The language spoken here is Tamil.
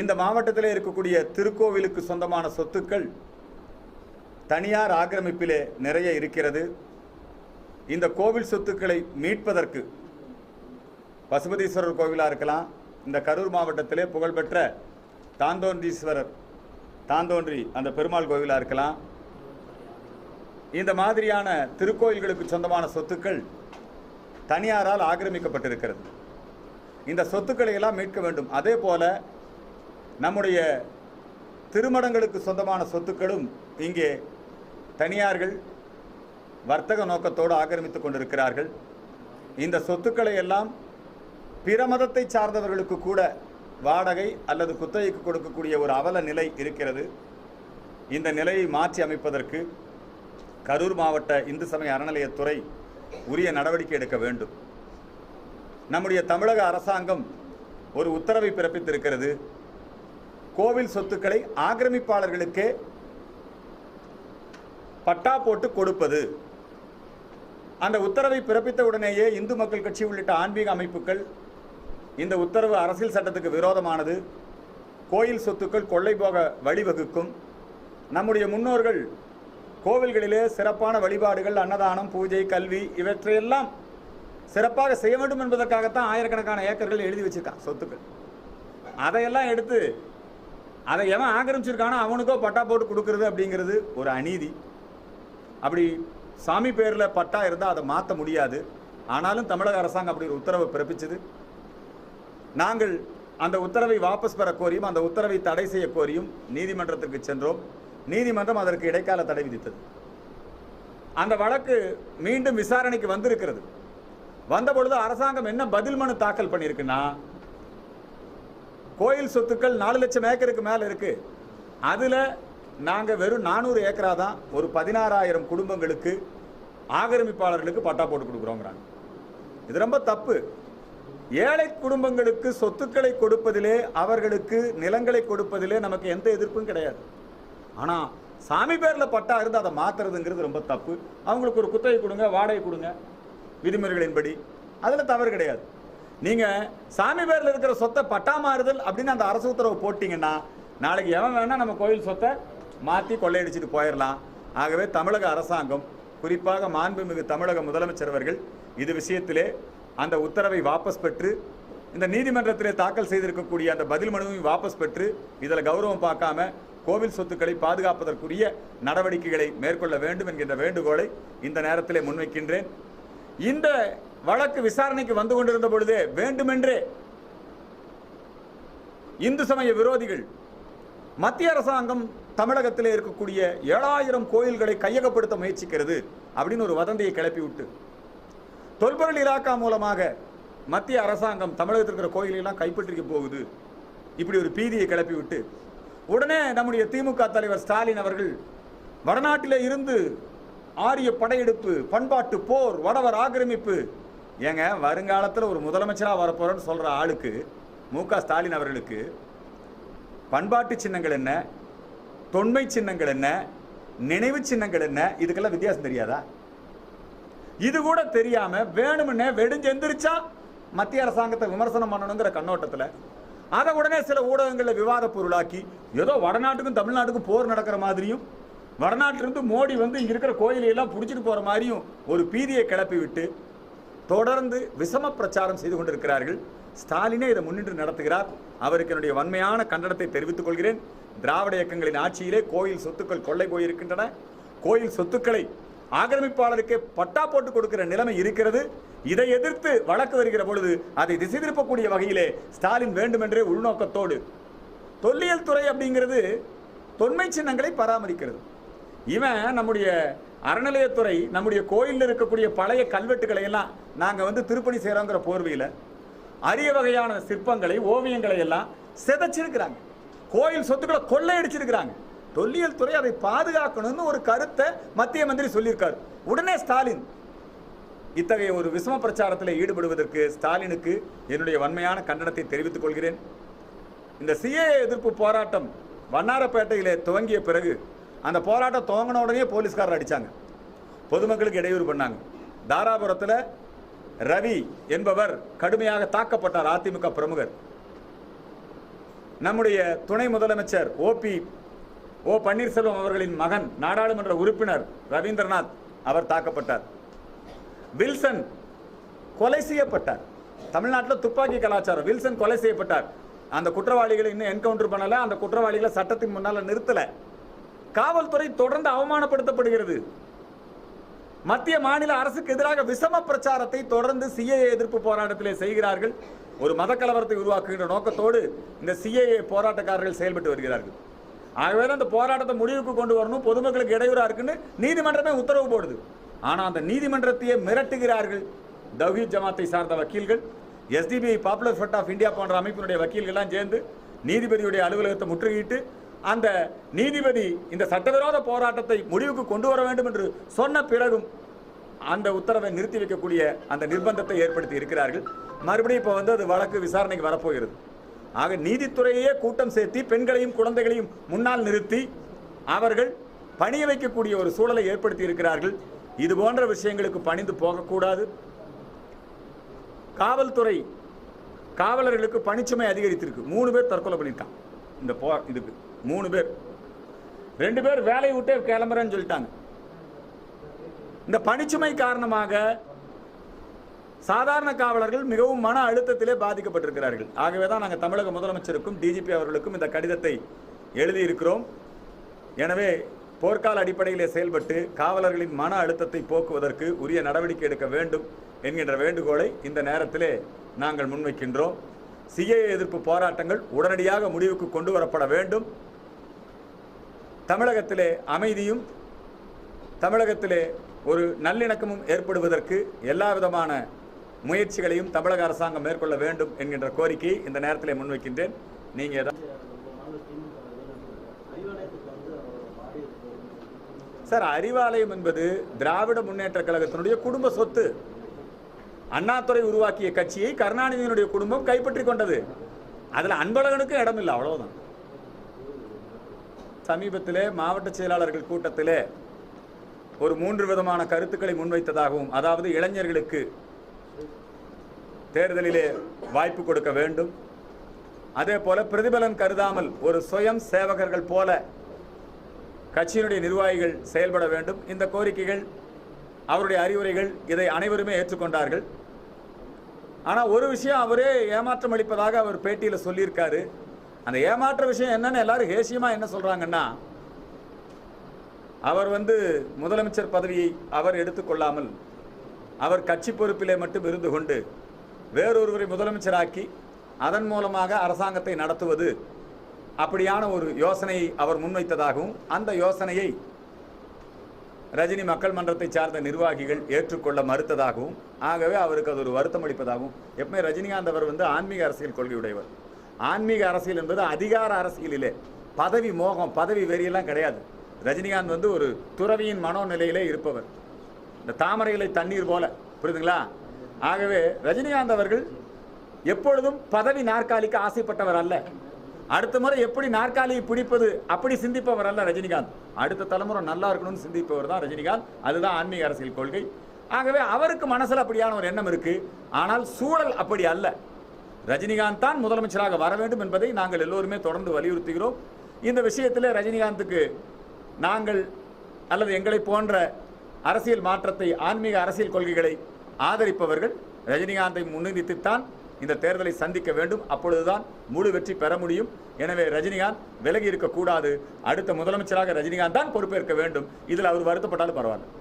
இந்த மாவட்டத்தில் இருக்கக்கூடிய திருக்கோவிலுக்கு சொந்தமான சொத்துக்கள் தனியார் ஆக்கிரமிப்பிலே நிறைய இருக்கிறது. இந்த கோவில் சொத்துக்களை மீட்பதற்கு பசுபதீஸ்வரர் கோவிலாக இருக்கலாம் இந்த கரூர் மாவட்டத்திலே புகழ்பெற்ற தாந்தோன்றீஸ்வரர் தாந்தோன்றி அந்த பெருமாள் கோவிலாக இருக்கலாம். இந்த மாதிரியான திருக்கோயில்களுக்கு சொந்தமான சொத்துக்கள் தனியாரால் ஆக்கிரமிக்கப்பட்டிருக்கிறது. இந்த சொத்துக்களை எல்லாம் மீட்க வேண்டும். அதே போல நம்முடைய திருமணங்களுக்கு சொந்தமான சொத்துக்களும் இங்கே தனியார்கள் வர்த்தக நோக்கத்தோடு ஆக்கிரமித்துக் கொண்டிருக்கிறார்கள். இந்த சொத்துக்களை எல்லாம் பிற மதத்தை சார்ந்தவர்களுக்கு கூட வாடகை அல்லது குத்தகைக்கு கொடுக்கக்கூடிய ஒரு அவல நிலை இருக்கிறது. இந்த நிலையை மாற்றி அமைப்பதற்கு கரூர் மாவட்ட இந்து சமய அறநிலையத்துறை உரிய நடவடிக்கை எடுக்க வேண்டும். நம்முடைய தமிழக அரசாங்கம் ஒரு உத்தரவை பிறப்பித்திருக்கிறது. கோவில் சொத்துக்களை ஆக்கிரமிப்பாளர்களுக்கே பட்டா போட்டு கொடுப்பது. அந்த உத்தரவை பிறப்பித்த உடனேயே இந்து மக்கள் கட்சி உள்ளிட்ட ஆன்மீக அமைப்புகள் இந்த உத்தரவு அரசியல் சட்டத்துக்கு விரோதமானது. கோயில் சொத்துக்கள் கொள்ளை போக வழிவகுக்கும். நம்முடைய முன்னோர்கள் கோவில்களிலே சிறப்பான வழிபாடுகள் அன்னதானம் பூஜை கல்வி இவற்றையெல்லாம் சிறப்பாக செய்ய வேண்டும் என்பதற்காகத்தான் ஆயிரக்கணக்கான ஏக்கர்கள் எழுதி வச்சிருக்கான் சொத்துக்கள். அதையெல்லாம் எடுத்து அதை எவன் ஆக்கிரமிச்சிருக்கானோ அவனுக்கோ பட்டா போட்டு கொடுக்கறது அப்படிங்கிறது ஒரு அநீதி. அப்படி சாமி பேரில் பட்டா இருந்தால் அதை மாற்ற முடியாது. ஆனாலும் தமிழக அரசாங்கம் அப்படி ஒரு உத்தரவை பிறப்பிச்சது. நாங்கள் அந்த உத்தரவை வாபஸ் பெற கோரியும் அந்த உத்தரவை தடை செய்ய கோரியும் நீதிமன்றத்திற்கு சென்றோம். நீதிமன்றம் அதற்கு இடைக்கால தடை விதித்தது. அந்த வழக்கு மீண்டும் விசாரணைக்கு வந்திருக்கிறது. வந்தபொழுது அரசாங்கம் என்ன பதில் மனு தாக்கல் பண்ணியிருக்குன்னா கோயில் சொத்துக்கள் நாலு லட்சம் ஏக்கருக்கு மேலே இருக்கு. அதில் நாங்கள் வெறும் நானூறு ஏக்கரா தான் ஒரு பதினாறாயிரம் குடும்பங்களுக்கு ஆக்கிரமிப்பாளர்களுக்கு பட்டா போட்டு கொடுக்குறோங்கிறாங்க. இது ரொம்ப தப்பு. ஏழை குடும்பங்களுக்கு சொத்துக்களை கொடுப்பதிலே அவர்களுக்கு நிலங்களை கொடுப்பதிலே நமக்கு எந்த எதிர்ப்பும் கிடையாது. ஆனால் சாமி பேரில் பட்டா இருந்து அதை மாற்றுறதுங்கிறது ரொம்ப தப்பு. அவங்களுக்கு ஒரு குத்தகை கொடுங்க வாடகை கொடுங்க விதிமுறைகளின்படி. அதில் தவறு கிடையாது. நீங்கள் சாமி பேரில் இருக்கிற சொத்தை பட்டா மாறுதல் அப்படின்னு அந்த அரசு உத்தரவு போட்டிங்கன்னா நாளைக்கு எவன் வேணால் நம்ம கோயில் சொத்தை மாற்றி கொள்ளையடிச்சிட்டு போயிடலாம் ஆகவே தமிழக அரசாங்கம் குறிப்பாக மாண்புமிகு தமிழக முதலமைச்சர் அவர்கள் இது விஷயத்திலே அந்த உத்தரவை வாபஸ் பெற்று இந்த நீதிமன்றத்திலே தாக்கல் செய்திருக்கக்கூடிய அந்த பதில் மனுவையும் வாபஸ் பெற்று இதில் கௌரவம் பார்க்காம கோவில் சொத்துக்களை பாதுகாப்பதற்குரிய நடவடிக்கைகளை மேற்கொள்ள வேண்டும் என்கின்ற வேண்டுகோளை இந்த நேரத்திலே முன்வைக்கின்றேன். இந்த வழக்கு விசாரணைக்கு வந்து கொண்டிருந்த பொழுதே வேண்டுமென்றே இந்து சமய விரோதிகள் மத்திய அரசாங்கம் தமிழகத்தில் இருக்கக்கூடிய ஏழாயிரம் கோயில்களை கையகப்படுத்த முயற்சிக்கிறது அப்படின்னு ஒரு வதந்தியை கிளப்பி விட்டு. தொல்பொருள் இலாக்கா மூலமாக மத்திய அரசாங்கம் தமிழகத்தில் இருக்கிற கோயிலெல்லாம் கைப்பற்றிக்க போகுது. இப்படி ஒரு பீதியை கிளப்பி விட்டு. உடனே நம்முடைய திமுக தலைவர் ஸ்டாலின் அவர்கள் வடநாட்டில் இருந்து ஆரிய படையெடுப்பு பண்பாட்டு போர் வடவர் ஆக்கிரமிப்பு ஏங்க வருங்காலத்தில் ஒரு முதலமைச்சராக வரப்போகிறோன்னு சொல்கிற ஆளுக்கு மு க ஸ்டாலின் அவர்களுக்கு பண்பாட்டு சின்னங்கள் என்ன தொன்மை சின்னங்கள் என்ன நினைவு சின்னங்கள் என்ன இதுக்கெல்லாம் வித்தியாசம் தெரியாதா? இது கூட தெரியாமல் வேணும்னே வெடிஞ்செந்திரிச்சா மத்திய அரசாங்கத்தை விமர்சனம் பண்ணணுங்கிற கண்ணோட்டத்தில் அதை உடனே சில ஊடகங்களில் விவாத பொருளாக்கி ஏதோ வடநாட்டுக்கும் தமிழ்நாட்டுக்கும் போர் நடக்கிற மாதிரியும் வடநாட்டிலிருந்து மோடி வந்து இங்கே இருக்கிற கோயிலையெல்லாம் பிடிச்சிட்டு போகிற மாதிரியும் ஒரு பீதியை கிளப்பி விட்டு தொடர்ந்து விஷம பிரச்சாரம் செய்து கொண்டிருக்கிறார்கள். ஸ்டாலினே இதை முன்னின்று நடத்துகிறார். அவருக்கு என்னுடைய வன்மையான கண்டனத்தை தெரிவித்துக் கொள்கிறேன். திராவிட இயக்கங்களின் ஆட்சியிலே கோயில் சொத்துக்கள் கொள்ளை போயிருக்கின்றன. கோயில் சொத்துக்களை ஆக்கிரமிப்பாளருக்கு பட்டா போட்டு கொடுக்கிற நிலைமை இருக்கிறது. இதை எதிர்த்து வழக்கு வருகிற பொழுது அதை திசை திருப்பக்கூடிய வகையிலே ஸ்டாலின் வேண்டுமென்றே உள்நோக்கத்தோடு தொல்லியல் துறை அப்படிங்கிறது தொன்மை சின்னங்களை பராமரிக்கிறது. இவன் நம்முடைய அறநிலையத்துறை நம்முடைய கோயிலில் இருக்கக்கூடிய பழைய கல்வெட்டுகளை எல்லாம் நாங்கள் வந்து திருப்பணி செய்கிறோங்கிற போர்வையில் அரிய வகையான சிற்பங்களை ஓவியங்களை எல்லாம் சிதைச்சிருக்கிறாங்க. கோயில் சொத்துக்களை கொள்ளையடிச்சிருக்கிறாங்க. தொல்லியல் துறை அதை பாதுகாக்கணும்னு ஒரு கருத்தை மத்திய மந்திரி சொல்லியிருக்காரு. உடனே ஸ்டாலின் இத்தகைய ஒரு விசம பிரச்சாரத்தில் ஈடுபடுவதற்கு ஸ்டாலினுக்கு என்னுடைய வன்மையான கண்டனத்தை தெரிவித்துக் கொள்கிறேன். இந்த சிஏ எதிர்ப்பு போராட்டம் வண்ணாரப்பேட்டையிலே துவங்கிய பிறகு அந்த போராட்டம் துவங்கின உடனே போலீஸ்காரர் அடிச்சாங்க. பொதுமக்களுக்கு இடையூறு பண்ணாங்க. தாராபுரத்தில் ரவி என்பவர் கடுமையாக தாக்கப்பட்டார் அதிமுக பிரமுகர். நம்முடைய துணை முதலமைச்சர் ஓபி ஓ பன்னீர்செல்வம் அவர்களின் மகன் நாடாளுமன்ற உறுப்பினர் ரவீந்திரநாத் அவர் தாக்கப்பட்டார். வில்சன் கொலை செய்யப்பட்டார். தமிழ்நாட்டில் துப்பாக்கி கலாச்சாரம். வில்சன் கொலை செய்யப்பட்டார். அந்த குற்றவாளிகளை இன்னும் என்கவுண்டர் பண்ணலை அந்த குற்றவாளிகளை சட்டத்தின் முன்னால நிறுத்தலை. காவல்துறை தொடர்ந்து அவமானப்படுத்தப்படுகிறது. மத்திய மாநில அரசுக்கு எதிராக விஷம பிரச்சாரத்தை தொடர்ந்து சிஏஏ எதிர்ப்பு போராட்டத்திலே செய்கிறார்கள். ஒரு மத கலவரத்தை உருவாக்குகின்ற நோக்கத்தோடு இந்த சிஏஏ போராட்டக்காரர்கள் செயல்பட்டு வருகிறார்கள். ஆகவே அந்த போராட்டத்தை முடிவுக்கு கொண்டு வரணும் பொதுமக்களுக்கு இடையூறா இருக்குன்னு நீதிமன்றமே உத்தரவு போடுது. ஆனால் அந்த நீதிமன்றத்தையே மிரட்டுகிறார்கள் தௌஹீத் ஜமாத்தை சார்ந்த வக்கீல்கள். SDPI popular front of India போன்ற அமைப்பினுடைய வக்கீல்கள்லாம் சேர்ந்து நீதிபதியுடைய அலுவலகத்தை முற்றுகையிட்டு அந்த நீதிபதி இந்த சட்டவிரோத போராட்டத்தை முடிவுக்கு கொண்டு வர வேண்டும் என்று சொன்ன பிறகும் அந்த உத்தரவை நிறுத்தி வைக்கக்கூடிய அந்த நிர்பந்தத்தை ஏற்படுத்தி இருக்கிறார்கள். மறுபடியும் இப்போ வந்து அது வழக்கு விசாரணைக்கு வரப்போகிறது. ஆக நீதித்துறையே கூட்டம் சேர்த்தி பெண்களையும் குழந்தைகளையும் முன்னால் நிறுத்தி அவர்கள் பணிய வைக்கக்கூடிய ஒரு சூழலை ஏற்படுத்தி இருக்கிறார்கள். இது போன்ற விஷயங்களுக்கு பணிந்து போகக்கூடாது. காவல்துறை காவலர்களுக்கு பணிச்சுமை அதிகரித்திருக்கு. மூணு பேர் தற்கொலை பண்ணியிருக்கான் இந்த போ இதுக்கு மூணு பேர். ரெண்டு பேர் வேலையை விட்டே கிளம்புறேன்னு சொல்லிட்டாங்க. இந்த பணிச்சுமை காரணமாக சாதாரண காவலர்கள் மிகவும் மன அழுத்தத்திலே பாதிக்கப்பட்டிருக்கிறார்கள். ஆகவே தான் நாங்கள் தமிழக முதலமைச்சருக்கும் டிஜிபி அவர்களுக்கும் இந்த கடிதத்தை எழுதியிருக்கிறோம். எனவே போர்க்கால அடிப்படையிலே செயல்பட்டு காவலர்களின் மன அழுத்தத்தை போக்குவதற்கு உரிய நடவடிக்கை எடுக்க வேண்டும் என்கின்ற வேண்டுகோளை இந்த நேரத்திலே நாங்கள் முன்வைக்கின்றோம். சிஏ எதிர்ப்பு போராட்டங்கள் உடனடியாக முடிவுக்கு கொண்டு வரப்பட வேண்டும். தமிழகத்திலே அமைதியும் தமிழகத்திலே ஒரு நல்லிணக்கமும் ஏற்படுவதற்கு எல்லா விதமான முயற்சிகளையும் தமிழக அரசாங்கம் மேற்கொள்ள வேண்டும் என்கின்ற கோரிக்கையை இந்த நேரத்திலே முன்வைக்கின்றேன். நீங்க ஏதாவது சார் அறிவாலயம் என்பது திராவிட முன்னேற்ற கழகத்தினுடைய குடும்ப சொத்து. அண்ணாதுரை உருவாக்கிய கட்சியை கருணாநிதியினுடைய குடும்பம் கைப்பற்றி கொண்டது. அதுல அன்பழகனுக்கும் இடம் இல்லை அவ்வளவுதான். சமீபத்திலே மாவட்ட செயலாளர்கள் கூட்டத்திலே ஒரு மூன்று விதமான கருத்துக்களை முன்வைத்ததாகவும் அதாவது இளைஞர்களுக்கு தேர்தலிலே வாய்ப்பு கொடுக்க வேண்டும். அதே போல பிரதிபலன் கருதாமல் ஒரு சுயம் சேவகர்கள் போல கட்சியினுடைய நிர்வாகிகள் செயல்பட வேண்டும். இந்த கோரிக்கைகள் அவருடைய அறிவுரைகள் இதை அனைவருமே ஏற்றுக்கொண்டார்கள். ஆனால் ஒரு விஷயம் அவரே ஏமாற்றம் அளிப்பதாக அவர் பேட்டியில் சொல்லியிருக்காரு. அந்த ஏமாற்ற விஷயம் என்னன்னு எல்லாரும் ஹேசியமாக என்ன சொல்கிறாங்கன்னா அவர் வந்து முதலமைச்சர் பதவியை அவர் எடுத்துக்கொள்ளாமல் அவர் கட்சி பொறுப்பிலே மட்டும் இருந்து கொண்டு வேறொருவரை முதலமைச்சராக்கி அதன் மூலமாக அரசாங்கத்தை நடத்துவது அப்படியான ஒரு யோசனையை அவர் முன்வைத்ததாகவும் அந்த யோசனையை ரஜினி மக்கள் மன்றத்தை சார்ந்த நிர்வாகிகள் ஏற்றுக்கொள்ள மறுத்ததாகவும் ஆகவே அவருக்கு அது ஒரு வருத்தம் அளிப்பதாகவும் எப்பவுமே ரஜினிகாந்த் அவர் வந்து ஆன்மீக அரசியல் கொள்கையுடையவர். ஆன்மீக அரசியல் என்பது அதிகார அரசியலிலே பதவி மோகம் பதவி வெறியெல்லாம் கிடையாது. ரஜினிகாந்த் வந்து ஒரு துறவியின் மனோநிலையிலே இருப்பவர். இந்த தாமரைகளை தண்ணீர் போல புரியுதுங்களா? ஆகவே ரஜினிகாந்த் அவர்கள் எப்பொழுதும் பதவி நாற்காலிக்கு ஆசைப்பட்டவர் அல்ல. அடுத்த முறை எப்படி நாற்காலியை பிடிப்பது? அப்படி சிந்திப்பவர் அல்ல ரஜினிகாந்த். அடுத்த தலைமுறை நல்லா இருக்கணும்னு சிந்திப்பவர் தான் ரஜினிகாந்த். அதுதான் ஆன்மீக அரசியல் கொள்கை. ஆகவே அவருக்கு மனசில் அப்படியான ஒரு எண்ணம் இருக்கு. ஆனால் சூழல் அப்படி அல்ல. ரஜினிகாந்த் தான் முதலமைச்சராக வர வேண்டும் என்பதை நாங்கள் எல்லோருமே தொடர்ந்து வலியுறுத்துகிறோம். இந்த விஷயத்தில் ரஜினிகாந்துக்கு நாங்கள் அல்லது எங்களை போன்ற அரசியல் மாற்றத்தை ஆன்மீக அரசியல் கொள்கைகளை ஆதரிப்பவர்கள் ரஜினிகாந்தை முன்னிறுத்தித்தான் இந்த தேர்தலை சந்திக்க வேண்டும். அப்பொழுதுதான் முழு வெற்றி பெற முடியும். எனவே ரஜினிகாந்த் விலகி இருக்கக்கூடாது. அடுத்த முதலமைச்சராக ரஜினிகாந்த் தான் பொறுப்பேற்க வேண்டும். இதில் அவர் வருத்தப்பட்டாலும் பரவாயில்ல.